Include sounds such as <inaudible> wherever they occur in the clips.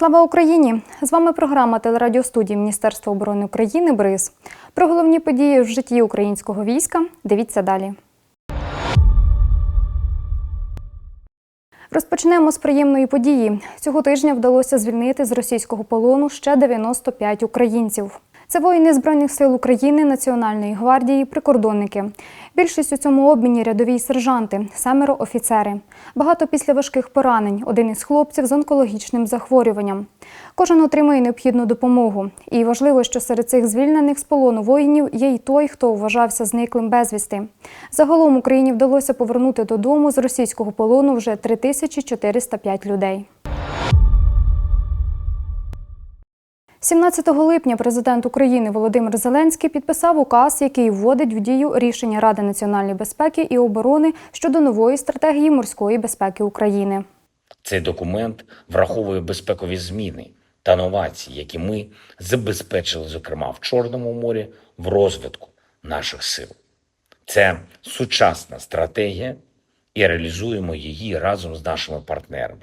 Слава Україні! З вами програма телерадіостудії Міністерства оборони України БРИЗ. Про головні події в житті українського війська. Дивіться далі. Розпочнемо з приємної події. Цього тижня вдалося звільнити з російського полону ще 95 українців. Це воїни Збройних сил України, Національної гвардії, прикордонники. Більшість у цьому обміні рядові сержанти, семеро офіцери. Багато після важких поранень, один із хлопців з онкологічним захворюванням. Кожен отримує необхідну допомогу. І важливо, що серед цих звільнених з полону воїнів є й той, хто вважався зниклим безвісти. Загалом Україні вдалося повернути додому з російського полону вже 3405 людей. 17 липня президент України Володимир Зеленський підписав указ, який вводить в дію рішення Ради національної безпеки і оборони щодо нової стратегії морської безпеки України. Цей документ враховує безпекові зміни та новації, які ми забезпечили, зокрема в Чорному морі, в розвитку наших сил. Це сучасна стратегія, і реалізуємо її разом з нашими партнерами.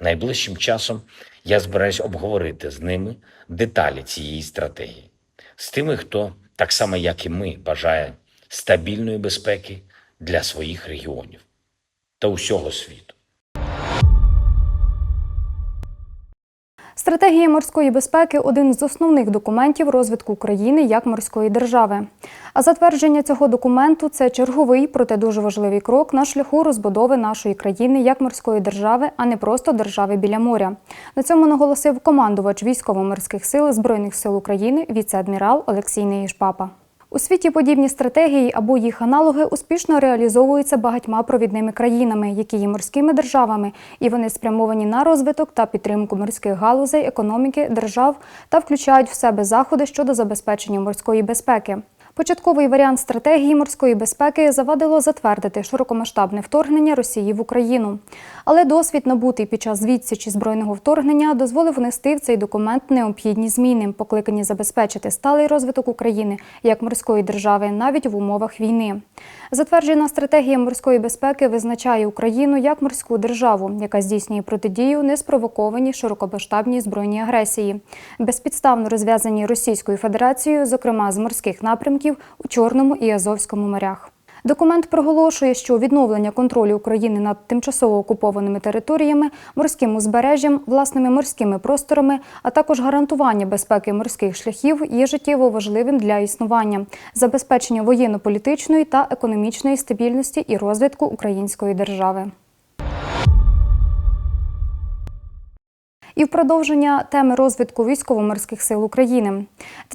Найближчим часом я збираюсь обговорити з ними деталі цієї стратегії, з тими, хто так само, як і ми, бажає стабільної безпеки для своїх регіонів та усього світу. Стратегія морської безпеки один з основних документів розвитку України як морської держави. А затвердження цього документу це черговий, проте дуже важливий крок на шляху розбудови нашої країни як морської держави, а не просто держави біля моря. На цьому наголосив командувач військово-морських сил Збройних сил України віце-адмірал Олексій Неїшпапа. У світі подібні стратегії або їх аналоги успішно реалізовуються багатьма провідними країнами, які є морськими державами, і вони спрямовані на розвиток та підтримку морських галузей, економіки держав та включають в себе заходи щодо забезпечення морської безпеки. Початковий варіант стратегії морської безпеки завадило затвердити широкомасштабне вторгнення Росії в Україну. Але досвід, набутий під час відсічі збройного вторгнення, дозволив внести в цей документ необхідні зміни, покликані забезпечити сталий розвиток України як морської держави навіть в умовах війни. Затверджена стратегія морської безпеки визначає Україну як морську державу, яка здійснює протидію неспровокованій широкомасштабній збройній агресії, безпідставно розв'язаній Російською Федерацією, зокрема з морських напрямків у Чорному і Азовському морях. Документ проголошує, що відновлення контролю України над тимчасово окупованими територіями, морським узбережжям, власними морськими просторами, а також гарантування безпеки морських шляхів є життєво важливим для існування, забезпечення воєнно-політичної та економічної стабільності і розвитку української держави. І в продовження теми розвитку військово-морських сил України.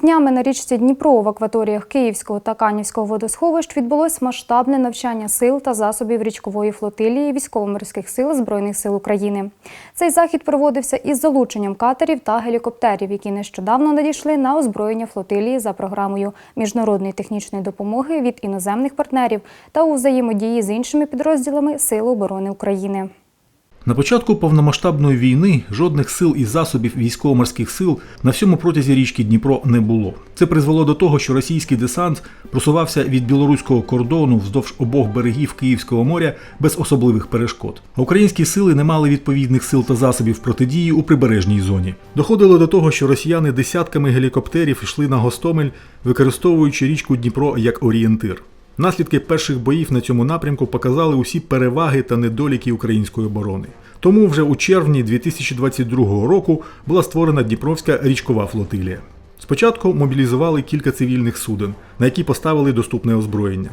Днями на річці Дніпро в акваторіях Київського та Канівського водосховищ відбулось масштабне навчання сил та засобів річкової флотилії військово-морських сил Збройних сил України. Цей захід проводився із залученням катерів та гелікоптерів, які нещодавно надійшли на озброєння флотилії за програмою міжнародної технічної допомоги від іноземних партнерів та у взаємодії з іншими підрозділами Сил оборони України. На початку повномасштабної війни жодних сил і засобів військово-морських сил на всьому протязі річки Дніпро не було. Це призвело до того, що російський десант просувався від білоруського кордону вздовж обох берегів Київського моря без особливих перешкод. Українські сили не мали відповідних сил та засобів протидії у прибережній зоні. Доходило до того, що росіяни десятками гелікоптерів йшли на Гостомель, використовуючи річку Дніпро як орієнтир. Наслідки перших боїв на цьому напрямку показали усі переваги та недоліки української оборони. Тому вже у червні 2022 року була створена Дніпровська річкова флотилія. Спочатку мобілізували кілька цивільних суден, на які поставили доступне озброєння.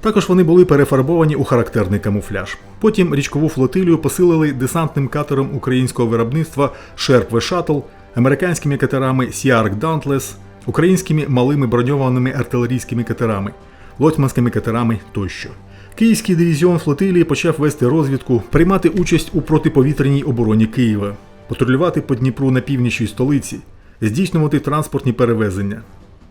Також вони були перефарбовані у характерний камуфляж. Потім річкову флотилію посилили десантним катером українського виробництва Sherp Шаттл, американськими катерами Sea Dauntless, українськими малими броньованими артилерійськими катерами лоцманськими катерами тощо. Київський дивізіон флотилії почав вести розвідку, приймати участь у протиповітряній обороні Києва, патрулювати по Дніпру на північній столиці, здійснювати транспортні перевезення,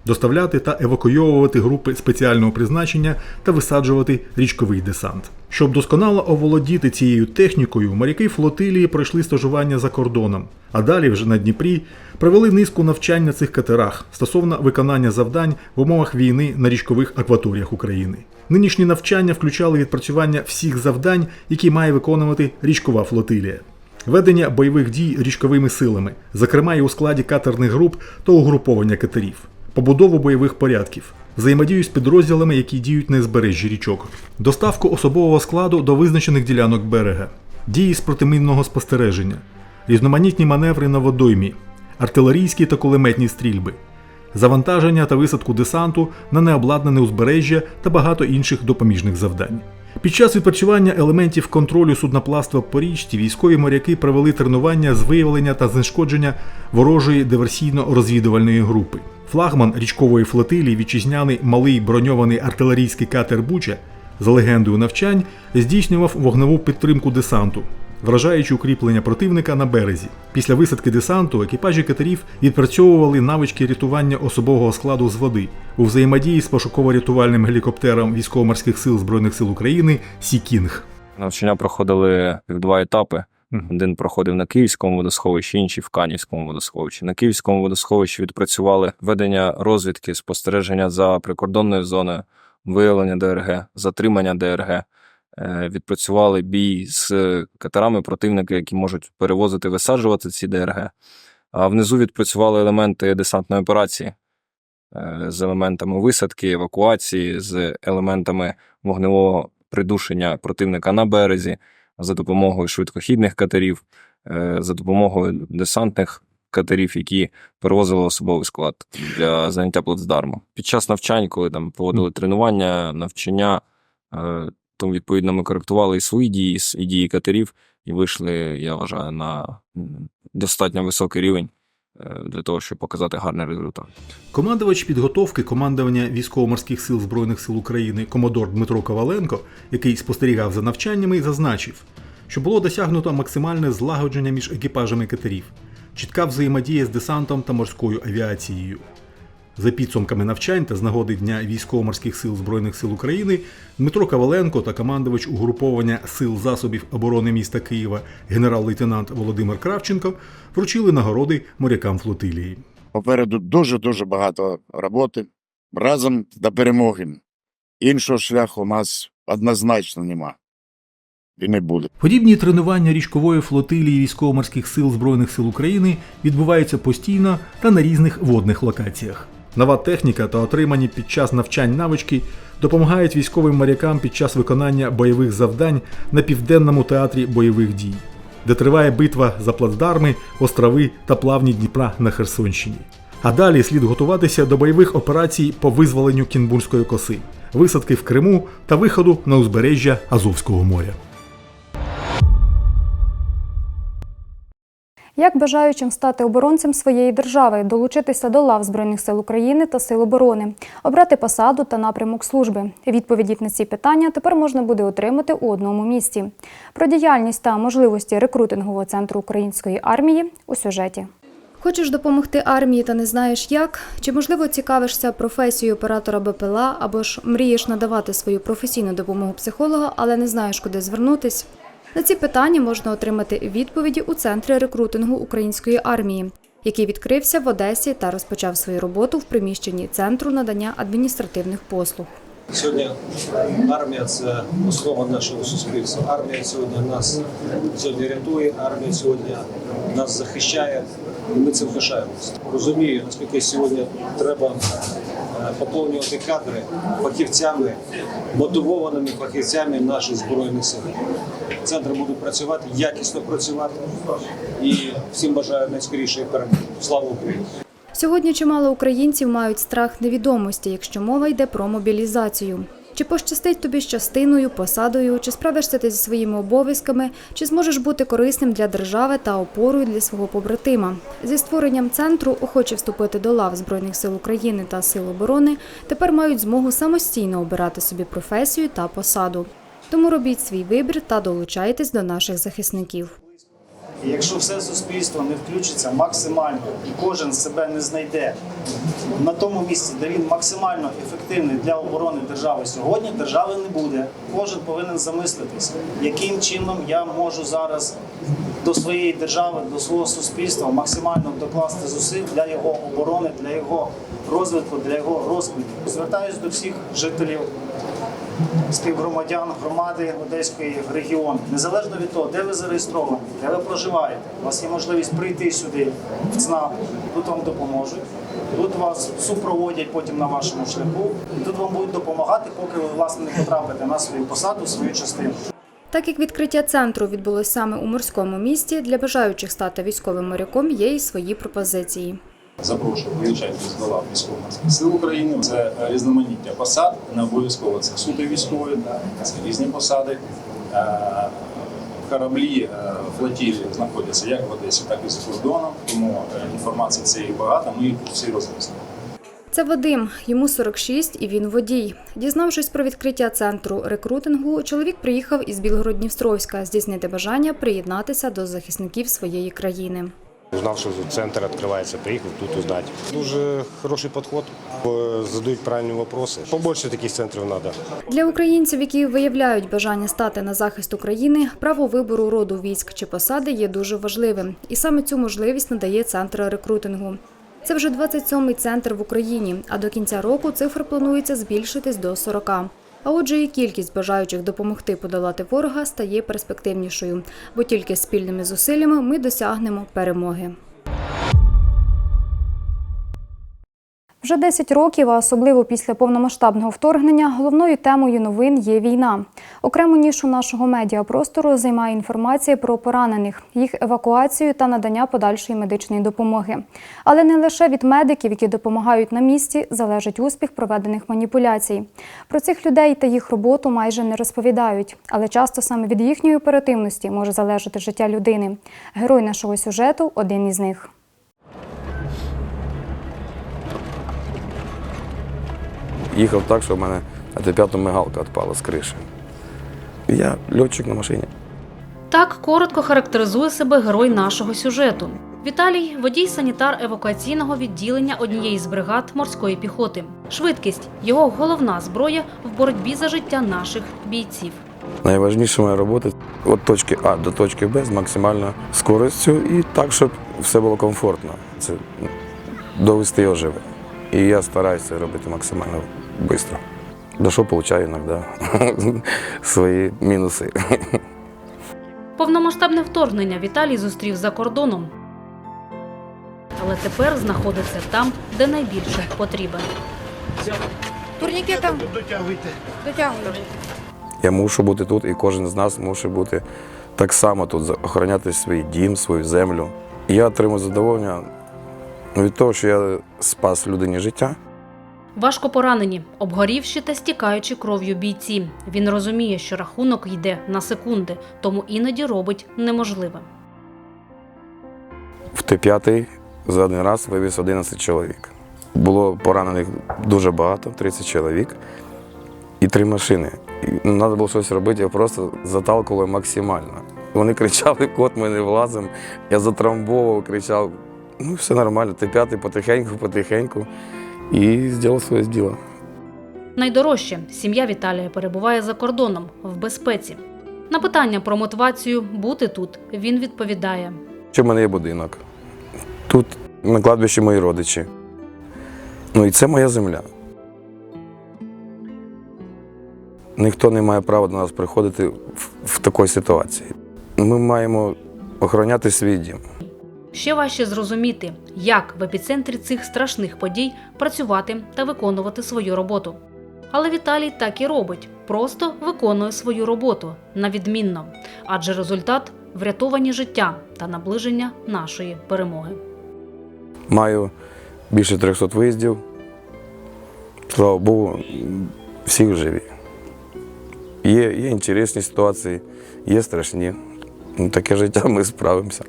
доставляти та евакуйовувати групи спеціального призначення та висаджувати річковий десант. Щоб досконало оволодіти цією технікою, моряки флотилії пройшли стажування за кордоном, а далі вже на Дніпрі провели низку навчань на цих катерах стосовно виконання завдань в умовах війни на річкових акваторіях України. Нинішні навчання включали відпрацювання всіх завдань, які має виконувати річкова флотилія. ведення бойових дій річковими силами, зокрема і у складі катерних груп та угруповання катерів, побудову бойових порядків, взаємодію з підрозділами, які діють на узбережжі річок, доставку особового складу до визначених ділянок берега, дії з протимінного спостереження, різноманітні маневри на водоймі, артилерійські та кулеметні стрільби, завантаження та висадку десанту на необладнане узбережжя та багато інших допоміжних завдань. Під час відпочивання елементів контролю суднопластва по річці військові моряки провели тренування з виявлення та знешкодження ворожої диверсійно-розвідувальної групи. Флагман річкової флотилії вітчизняний малий броньований артилерійський катер Буча за легендою навчань здійснював вогневу підтримку десанту, вражаючи укріплення противника на березі. Після висадки десанту екіпажі катерів відпрацьовували навички рятування особового складу з води у взаємодії з пошуково-рятувальним гелікоптером військово-морських сил Збройних сил України Сікінг. Навчання проходили в два етапи. Один проходив на Київському водосховищі, інший в Канівському водосховищі. На Київському водосховищі відпрацювали ведення розвідки, спостереження за прикордонною зоною, виявлення ДРГ, затримання ДРГ. Е, Відпрацювали бій з катерами противника, які можуть перевозити, висаджувати ці ДРГ. А внизу відпрацювали елементи десантної операції е, з елементами висадки, евакуації, з елементами вогневого придушення противника на березі за допомогою швидкохідних катерів, е, за допомогою десантних катерів, які перевозили особовий склад для заняття плацдарму. Під час навчань, коли там проводили тренування, навчання, е, то відповідно ми коректували і свої дії, і дії катерів, і вийшли, я вважаю, на достатньо високий рівень е, для того, щоб показати гарний результат. Командувач підготовки командування військово-морських сил Збройних сил України комодор Дмитро Коваленко, який спостерігав за навчаннями, зазначив, що було досягнуто максимальне злагодження між екіпажами катерів, чітка взаємодія з десантом та морською авіацією. За підсумками навчань та з нагоди Дня військово-морських сил Збройних сил України Дмитро Коваленко та командувач угруповання сил засобів оборони міста Києва генерал-лейтенант Володимир Кравченко вручили нагороди морякам флотилії. Попереду дуже-дуже багато роботи. Разом до перемоги. Іншого шляху у нас однозначно нема. І не буде. Подібні тренування річкової флотилії військово-морських сил Збройних сил України відбуваються постійно та на різних водних локаціях. Нова техніка та отримані під час навчань навички допомагають військовим морякам під час виконання бойових завдань на південному театрі бойових дій, де триває битва за плацдарми, острови та плавні Дніпра на Херсонщині. А далі слід готуватися до бойових операцій по визволенню Кінбурзької коси, висадки в Криму та виходу на узбережжя Азовського моря. Як бажаючим стати оборонцем своєї держави, долучитися до лав Збройних сил України та Сил оборони, обрати посаду та напрямок служби? Відповіді на ці питання тепер можна буде отримати у одному місці. Про діяльність та можливості рекрутингового центру української армії у сюжеті. Хочеш допомогти армії та не знаєш як? Чи можливо цікавишся професією оператора БПЛА або ж мрієш надавати свою професійну допомогу психолога, але не знаєш, куди звернутись? На ці питання можна отримати відповіді у центрі рекрутингу української армії, який відкрився в Одесі та розпочав свою роботу в приміщенні центру надання адміністративних послуг. Сьогодні армія це основа нашого суспільства. Армія сьогодні нас сьогодні рятує, армія сьогодні нас захищає. І ми цим пишаємося. Розумію, наскільки сьогодні треба поповнювати кадри фахівцями, мотивованими фахівцями наших збройних сил. Центр буде працювати, якісно працювати і всім бажаю найскорішої перемоги. Слава Україні! Сьогодні чимало українців мають страх невідомості, якщо мова йде про мобілізацію. Чи пощастить тобі з частиною, посадою, чи справишся ти зі своїми обов'язками, чи зможеш бути корисним для держави та опорою для свого побратима? Зі створенням центру охочі вступити до лав Збройних сил України та Сил оборони тепер мають змогу самостійно обирати собі професію та посаду. Тому робіть свій вибір та долучайтесь до наших захисників. І якщо все суспільство не включиться максимально і кожен себе не знайде на тому місці, де він максимально ефективний для оборони держави сьогодні, держави не буде. Кожен повинен замислитись, яким чином я можу зараз до своєї держави, до свого суспільства максимально докласти зусиль для його оборони, для його розвитку, для його розквіту. Звертаюся до всіх жителів, співгромадян громади Одеської регіону. Незалежно від того, де ви зареєстровані, де ви проживаєте, у вас є можливість прийти сюди в ЦНАП, тут вам допоможуть. Тут вас супроводять потім на вашому шляху, і тут вам будуть допомагати, поки ви власне не потрапите на свою посаду, свою частину. Так як відкриття центру відбулось саме у морському місті, для бажаючих стати військовим моряком є і свої пропозиції. Запрошую долучайтесь до лав військово-морських сил України. Це різноманіття посад, не обов'язково це суто військові, це різні посади. Е, Кораблі е, флотілії знаходяться як в Одесі, так і за кордоном. Тому е, інформації цієї багато. Ми всі розмістимо. Це Вадим, йому 46 і він водій. Дізнавшись про відкриття центру рекрутингу, чоловік приїхав із Білгород-Дністровська здійснити бажання приєднатися до захисників своєї країни. Узнав, що центр відкривається, приїхав тут узнати. Дуже хороший підход, задають правильні питання. Побольше таких центрів треба. Для українців, які виявляють бажання стати на захист України, право вибору роду військ чи посади є дуже важливим, і саме цю можливість надає центр рекрутингу. Це вже 27-й центр в Україні, а до кінця року цифра планується збільшитись до 40. А отже, і кількість бажаючих допомогти подолати ворога стає перспективнішою, бо тільки спільними зусиллями ми досягнемо перемоги. Вже 10 років, а особливо після повномасштабного вторгнення, головною темою новин є війна. Окрему нішу нашого медіапростору займає інформація про поранених, їх евакуацію та надання подальшої медичної допомоги. Але не лише від медиків, які допомагають на місці, залежить успіх проведених маніпуляцій. Про цих людей та їх роботу майже не розповідають, але часто саме від їхньої оперативності може залежати життя людини. Герой нашого сюжету один із них. Їхав так, що в мене на Т5 мигалка відпала з криші. Я льотчик на машині. Так коротко характеризує себе герой нашого сюжету. Віталій водій санітар евакуаційного відділення однієї з бригад морської піхоти. Швидкість його головна зброя в боротьбі за життя наших бійців. Найважніша моя робота від точки А до точки Б з максимальною скоростю і так, щоб все було комфортно. Це довести його живе. І я стараюся робити максимально швидко. До що получаю іноді <laughs> свої мінуси. Повномасштабне вторгнення Віталій зустрів за кордоном. Але тепер знаходиться там, де найбільше потрібен. Турнікетом дотягуйте. Дотягуйте. Я мушу бути тут, і кожен з нас мусить бути так само тут, за- охороняти свій дім, свою землю. І я отримую задоволення від того, що я спас людині життя. Важко поранені, обгорівші та стікаючи кров'ю бійці. Він розуміє, що рахунок йде на секунди, тому іноді робить неможливе. В Т5 за один раз вивіз 11 чоловік. Було поранених дуже багато, 30 чоловік і три машини. І треба було щось робити, я просто заталкував максимально. Вони кричали, кот, ми не влазимо. Я затрамбовував, кричав, ну все нормально, Т5 потихеньку, потихеньку. І зробив своє діло. Найдорожче сім'я Віталія перебуває за кордоном в безпеці. На питання про мотивацію бути тут він відповідає: Ще в мене є будинок. Тут на кладбищі мої родичі. Ну і це моя земля. Ніхто не має права до нас приходити в, в такій ситуації. Ми маємо охороняти свій дім. Ще важче зрозуміти, як в епіцентрі цих страшних подій працювати та виконувати свою роботу. Але Віталій так і робить, просто виконує свою роботу на відмінно, адже результат врятовані життя та наближення нашої перемоги. Маю більше 300 виїздів. Слава Богу, всі живі. Є, є інтересні ситуації, є страшні. Ну, таке життя ми справимося.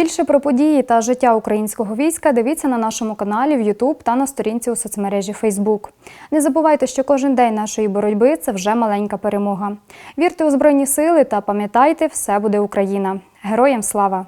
Більше про події та життя українського війська дивіться на нашому каналі в YouTube та на сторінці у соцмережі Facebook. Не забувайте, що кожен день нашої боротьби це вже маленька перемога. Вірте у Збройні сили та пам'ятайте, все буде Україна. Героям слава!